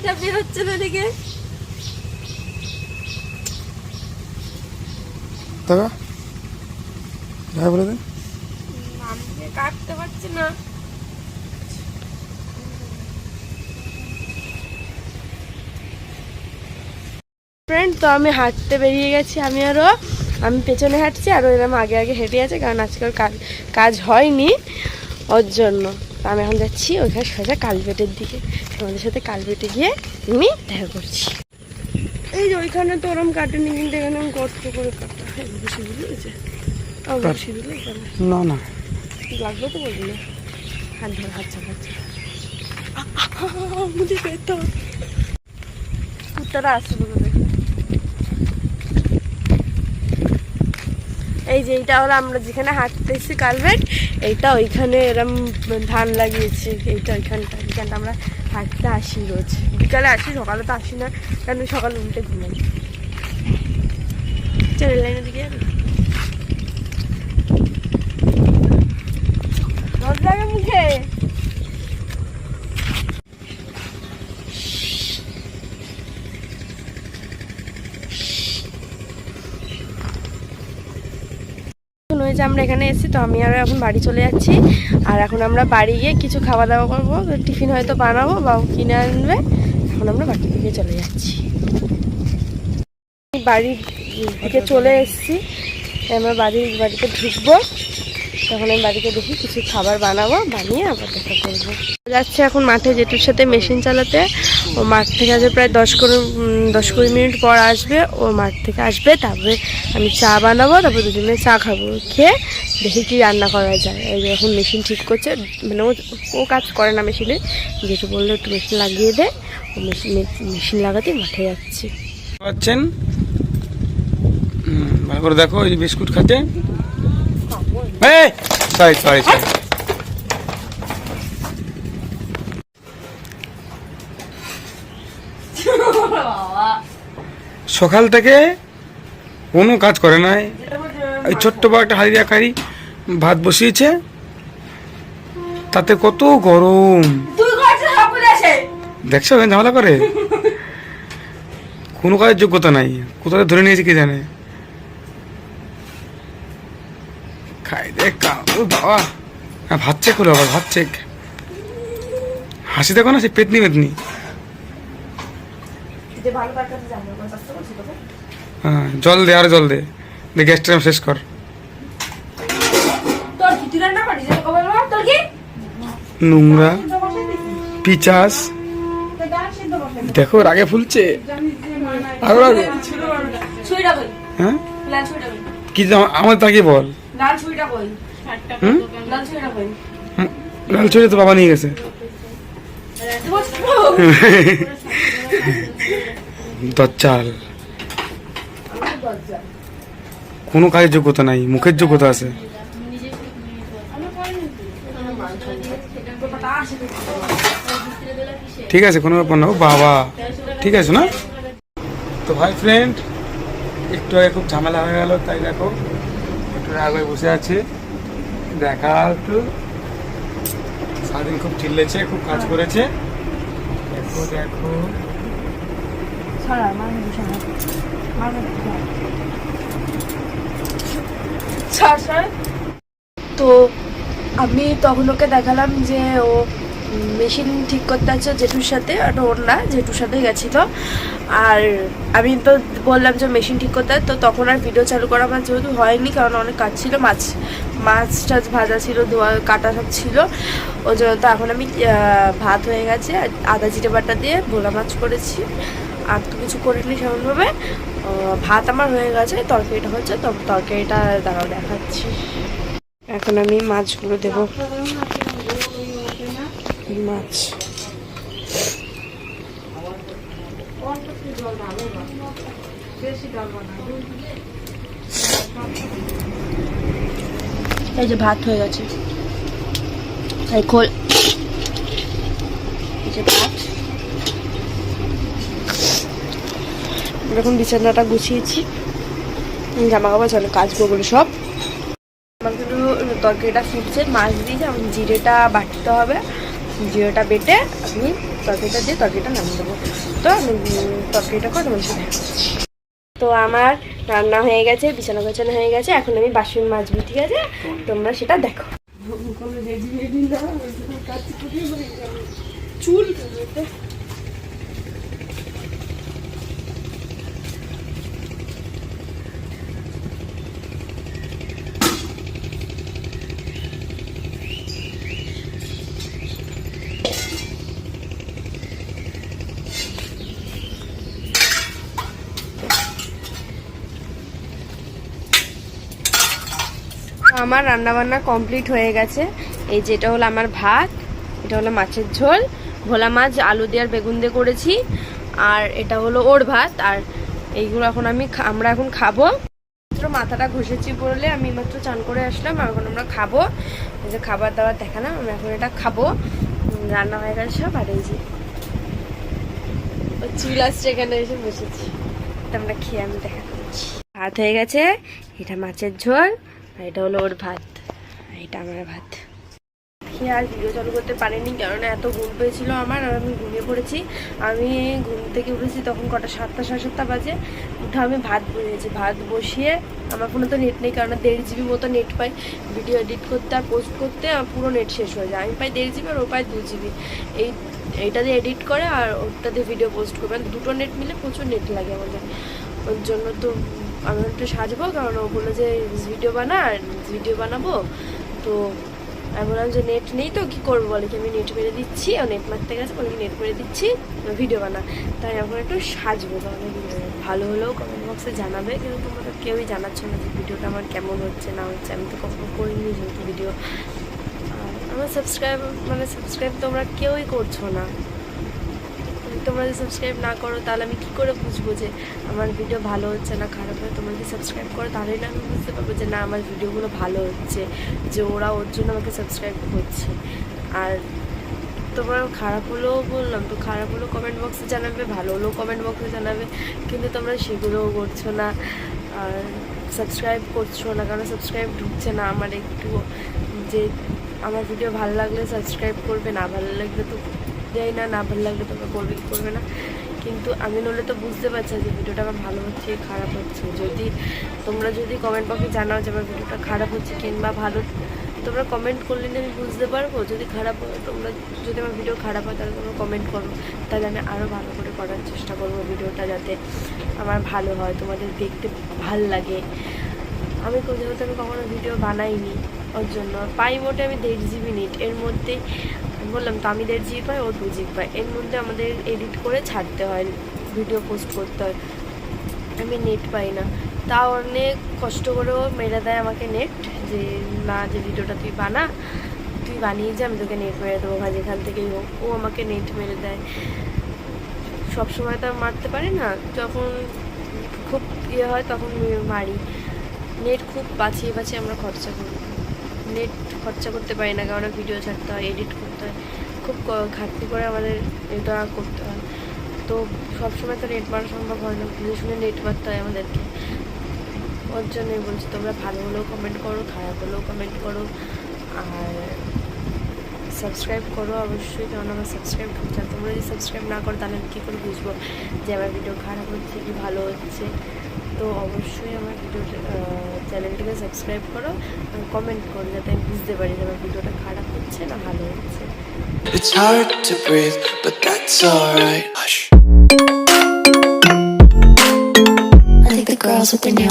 এটা বেরোচ্ছে না দেখে। দেখা দেখা বলে দে। আমি কাটতে পারছি না। ফ্রেন্ড তো আমি হাঁটতে বেরিয়ে গেছি আমি আরও আমি পেছনে হাঁটছি আর এরকম আগে আগে হেঁটে আছে কারণ আজকাল কাজ কাজ হয়নি। ওর জন্য। তো আমি এখন যাচ্ছি ওইখানে সোজা কালপেটের দিকে। তোমাদের সাথে কালপেটে গিয়ে আমি দেখা করছি। এই যে ওইখানে তো ওরম কাটেনি কিন্তু এখানে আমি কষ্ট করে কাটা বেশি দিলে বেশি দিলে না না। লাগবে তো বলবি না। হাত ধর হাত চাপাচ্ছে মুझे পেতো কুত্তারা আসছে বলে দেখে এই যে এইটা হলো আমরা যেখানে হাঁটতেছি কালভেট এইটা ওইখানে এরম ধান লাগিয়েছি, এইটা ওইখানটা এখানটা আমরা হাঁটতে আসি রোজ। বিকালে আসি, সকালে তো আসি না, কারণ সকালে উল্টে ঘুমাই। চলে লাইনের দিকে যাবি রোদ লাগে মুখে এখন ওই যে আমরা এখানে এসেছি তো আমি আর এখন বাড়ি চলে যাচ্ছি। আর এখন আমরা বাড়ি গিয়ে কিছু খাওয়া দাওয়া করব, টিফিন হয়তো বানাবো বা কিনে আনবে। এখন আমরা বাড়ি দিকে চলে যাচ্ছি। বাড়ির দিকে চলে এসছি। আমরা বাড়ির বাড়িতে ঢুকবো। তখন আমি বাড়িতে দেখি কিছু খাবার বানাবো, বানিয়ে আবার দেখা করব। যাচ্ছে এখন মাঠে জেঠুর সাথে মেশিন চালাতে। ও মাঠ থেকে আসবে প্রায় দশ কুড়ি দশ কুড়ি মিনিট পর আসবে। ও মাঠ থেকে আসবে, তারপরে আমি চা বানাবো, তারপরে দুজনে চা খাব। খেয়ে দেখি কি রান্না করা যায়। এই এখন মেশিন ঠিক করছে। মানে ও কাজ করে না মেশিনে। যেটু বলল, একটু মেশিন লাগিয়ে দে। ও মেশিন মেশিন লাগাতে মাঠে যাচ্ছি। পাচ্ছেন? ভালো করে দেখো, এই বিস্কুট খাচ্ছে। সরি সরি সরি সকাল থেকে কোনো কাজ করে নাই। এই ছোট্ট বা একটা হাড়ি আকারি ভাত বসিয়েছে। তাতে কত গরম। দেখছ ঝামেলা করে? কোনো কাজের যোগ্যতা নাই। কোথায় ধরে নিয়েছে কি জানে? খাই দেখ কা- ও বাবা। হ্যাঁ ভাত চেক হলো আবার ভাত চেক হাসি দেখো না সে পেতনি পেতনি হ্যাঁ জল দে আর জল দে। দে গ্যাসটা শেষ কর। নোংরা পিচাস। দেখো রাগে ফুলছে। আরও রাগে হ্যাঁ? কি আমার তাকে বল। লাল ছুরিটা কই হুম? লাল ছুরিটা কই লাল ছড়ি তো বাবা নিয়ে গেছে। দজ্জাল। কোনো কাজের যোগ্যতা নাই মুখের যোগ্যতা আছে। ঠিক আছে কোনো ব্যাপার না বাবা। ঠিক আছে না? তো ভাই ফ্রেন্ড একটু আগে খুব ঝামেলা হয়ে গেল তাই দেখো। রাগ হয়ে বসে আছে। দেখা একটু। সারাদিন খুব চিল্লেছে খুব কাজ করেছে। দেখো দেখো। তো আমি তখন ওকে দেখালাম যে ও মেশিন ঠিক করতে আছে জেঠুর সাথে, আর ওর না, জেঠুর সাথে গেছিল। আর আমি তো বললাম যে মেশিন ঠিক করতে তো তখন আর ভিডিও চালু করা আমার যেহেতু হয়নি, কারণ অনেক কাজ ছিল, মাছ মাছ টাছ ভাজা ছিল, ধোয়া, কাটা সব ছিল। ওই জন্য তো এখন আমি ভাত হয়ে গেছে আদা, জিরে বাটা দিয়ে ভোলা মাছ করেছি। আর তো কিছু করিনি সেমনভাবে ভাত আমার হয়ে গেছে, তরকারিটা হচ্ছে তরকারিটা দাঁড়াও দেখাচ্ছি। এখন আমি মাছগুলো দেব। মাছ এই যে ভাত হয়ে গেছে। এই খোল। এই যে ভাত। এরকম বিছানাটা গুছিয়েছি। জামা কাপড় চলে কাচবো বলে সব। কিন্তু তরকারিটা ফুটছে মাছ দিয়ে যেমন জিরেটা বাটতে হবে। জিরেটা বেটে আমি তরকারিটা দিয়ে তরকারিটা নামিয়ে দেবো। তো আমি তরকারিটা করে তোমার সাথে তো আমার রান্না হয়ে গেছে, বিছানা গোছানো হয়ে গেছে, এখন আমি বাসন মাজবো, ঠিক আছে? তোমরা সেটা দেখো। চুল। আমার রান্না বান্না কমপ্লিট হয়ে গেছে। এই যেটা হলো আমার ভাত, এটা হলো মাছের ঝোল, ভোলা মাছ, আলু দিয়ে আর বেগুন দিয়ে করেছি, আর এটা হলো ওর ভাত, আর এইগুলো এখন আমি আমরা এখন খাব। মাত্র মাথাটা ঘষেছি পড়লে আমি মাত্র চান করে আসলাম এখন আমরা খাব। এই যে খাবার দাবার দেখালাম, আমি এখন এটা খাব। রান্না হয়ে গেছে সব, আর এই যে চুল আসছে এখানে এসে বসেছি। আমরা খেয়ে আমি দেখা করছি। ভাত হয়ে গেছে, এটা মাছের ঝোল, আর এটা হলো ওর ভাত, আর এটা আমার ভাত। খেয়ে আর ভিডিও চালু করতে পারিনি কারণ এত ঘুম পেয়েছিল আমার আর আমি ঘুমিয়ে পড়েছি। আমি ঘুম থেকে উঠেছি তখন কটা সাতটা, সাড়ে সাতটা বাজে। উঠে আমি ভাত বসিয়েছি, ভাত বসিয়ে আমার ফোনে তো নেট নেই কারণ দেড় জিবি মতো নেট পাই। ভিডিও এডিট করতে আর পোস্ট করতে আমার পুরো নেট শেষ হয়ে যায়। আমি পাই দেড় জিবি আর ও পাই দু জিবি এই, এইটা দিয়ে এডিট করে আর ওটা দিয়ে ভিডিও পোস্ট করবে। মানে দুটো নেট মিলে প্রচুর নেট লাগে আমাদের। ওর জন্য তো আমি একটু সাজবো কারণ ও বলল যে ভিডিও বানা ভিডিও বানাবো। তো আমি বললাম যে নেট নেই তো, কী করব? বলে কি আমি নেট মেরে দিচ্ছি, ও নেট মারতে গেছে, বলে নেট মেরে দিচ্ছি ভিডিও বানা তাই এখন একটু সাজবো, তাহলে ভালো হলেও কমেন্ট বক্সে জানাবে। কিন্তু তোমাদের কেউই জানাচ্ছ না যে ভিডিওটা আমার কেমন হচ্ছে, না হচ্ছে, আমি তো কখনো করিনি যেহেতু ভিডিও আমার সাবস্ক্রাইব মানে সাবস্ক্রাইব তোমরা কেউই করছ না। তোমরা যদি সাবস্ক্রাইব না করো, তাহলে আমি কী করে বুঝব যে আমার ভিডিও ভালো হচ্ছে না খারাপ হয় তোমরা যদি সাবস্ক্রাইব করো, তাহলেই না আমি বুঝতে পারব যে না, আমার ভিডিওগুলো ভালো হচ্ছে, যে ওরা ওর জন্য আমাকে সাবস্ক্রাইব করছে। আর তোমরা খারাপ হলেও বললাম তো, খারাপ হলেও কমেন্ট বক্সে জানাবে, ভালো হলেও কমেন্ট বক্সে জানাবে, কিন্তু তোমরা সেগুলোও করছ না। আর সাবস্ক্রাইব করছ না কারণ সাবস্ক্রাইব ঢুকছে না? আমার একটু যে আমার ভিডিও ভালো লাগলে সাবস্ক্রাইব করবে, না ভালো লাগলে তো যাই না না ভালো লাগলে তোমরা করবে কি করবে না। কিন্তু আমি নলে তো বুঝতে পারছি যে ভিডিওটা আমার ভালো হচ্ছে খারাপ হচ্ছে। যদি তোমরা যদি কমেন্ট বক্সে জানাও যে আমার ভিডিওটা খারাপ হচ্ছে কিংবা ভালো, তোমরা কমেন্ট করলে আমি বুঝতে পারব। যদি খারাপ হয়, তোমরা যদি আমার ভিডিও খারাপ হয়, তাহলে তোমরা কমেন্ট করো। তাহলে আমি আরও ভালো করে করার চেষ্টা করব ভিডিওটা যাতে আমার ভালো হয়, তোমাদের দেখতে ভালো লাগে। আমি কোথাও তো আমি কখনো ভিডিও বানাইনি, ওর জন্য। পাই মোটে আমি দেড় জিবি নেট এর মধ্যে বললাম, তো আমি দেড় জিবি পাই, ও দু জিবি পাই এর মধ্যে আমাদের এডিট করে ছাড়তে হয় ভিডিও পোস্ট করতে হয়। আমি নেট পাই না। তা অনেক কষ্ট করেও মেরে দেয় আমাকে নেট যে, না, যে ভিডিওটা তুই বানা, তুই বানিয়ে যে, আমি তোকে নেট মেরে দেবো ভাই, যেখান থেকেই হোক। ও আমাকে নেট মেরে দেয়। সব সময় তো মারতে পারি না। যখন খুব ইয়ে হয়, তখন মারি। নেট খুব বাঁচিয়ে বাঁচিয়ে আমরা খরচা করি। নেট খরচা করতে পারি না, কারণ ভিডিও ছাড়তে হয় এডিট করতে হয় খুব ঘাটতি করে আমাদের এটা করতে হয়। তো সবসময় তো নেট মারা সম্ভব হয় না। বুঝে শুনে নেট মারতে হয় আমাদেরকে। ওর জন্যই বলছি, তোমরা ভালো হলেও কমেন্ট করো, খারাপ হলেও কমেন্ট করো। আর সাবস্ক্রাইব করো অবশ্যই কারণ আমার সাবস্ক্রাইব করতে। তোমরা যদি সাবস্ক্রাইব না করো, তাহলে আমি কী করে বুঝব যে আমার ভিডিও খারাপ হচ্ছে কি ভালো হচ্ছে? তো অবশ্যই আমার ভিডিও চ্যানেলটিকে সাবস্ক্রাইব করো আর কমেন্ট করো যাতে আমি বুঝতে পারি যে আমার ভিডিওটা খারাপ হচ্ছে না ভালো হচ্ছে It's hard to breathe, but that's alright. Hush. I think the girls with their nails